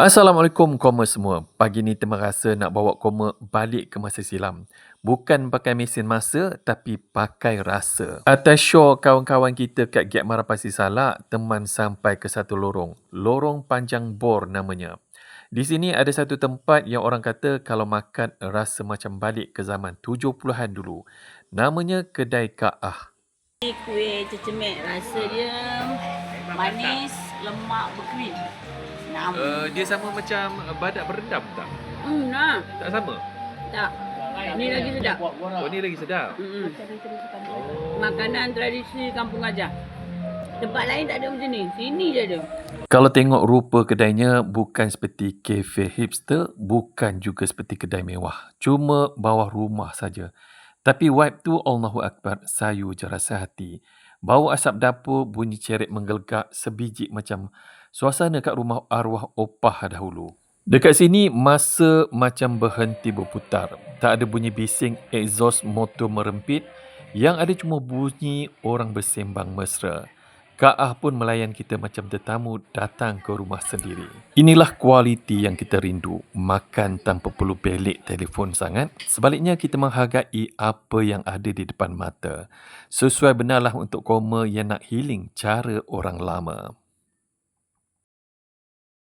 Assalamualaikum koma semua. Pagi ni terima rasa nak bawa koma balik ke masa silam. Bukan pakai mesin masa tapi pakai rasa. Atas show kawan-kawan kita kat Giat Marapasi Salak, teman sampai ke satu lorong. Lorong Panjang Bor namanya. Di sini ada satu tempat yang orang kata kalau makan rasa macam balik ke zaman 70-an dulu. Namanya Kedai Kaah. Ini kuih cecemek rasa dia manis, lemak, berkrim. Uh, dia sama macam badak berendam tak? Hmm, nah. Tak sama? Tak. Ni lagi sedap. Oh, ni lagi sedap. Mm-mm. Oh. Makanan tradisi kampung aja. Tempat lain tak ada macam ni. Sini je ada. Kalau tengok rupa kedainya bukan seperti kafe hipster, bukan juga seperti kedai mewah. Cuma bawah rumah saja. Tapi vibe tu Allahu Akbar sayu je rasa hati. Bau asap dapur bunyi ceret menggelegak sebiji macam suasana kat rumah arwah opah dahulu. Dekat sini masa macam berhenti berputar. Tak ada bunyi bising exhaust motor merempit. Yang ada cuma bunyi orang bersembang mesra. Kaah pun melayan kita macam tetamu datang ke rumah sendiri. Inilah kualiti yang kita rindu. Makan tanpa perlu belik telefon sangat. Sebaliknya kita menghargai apa yang ada di depan mata. Sesuai benarlah untuk koma yang nak healing cara orang lama.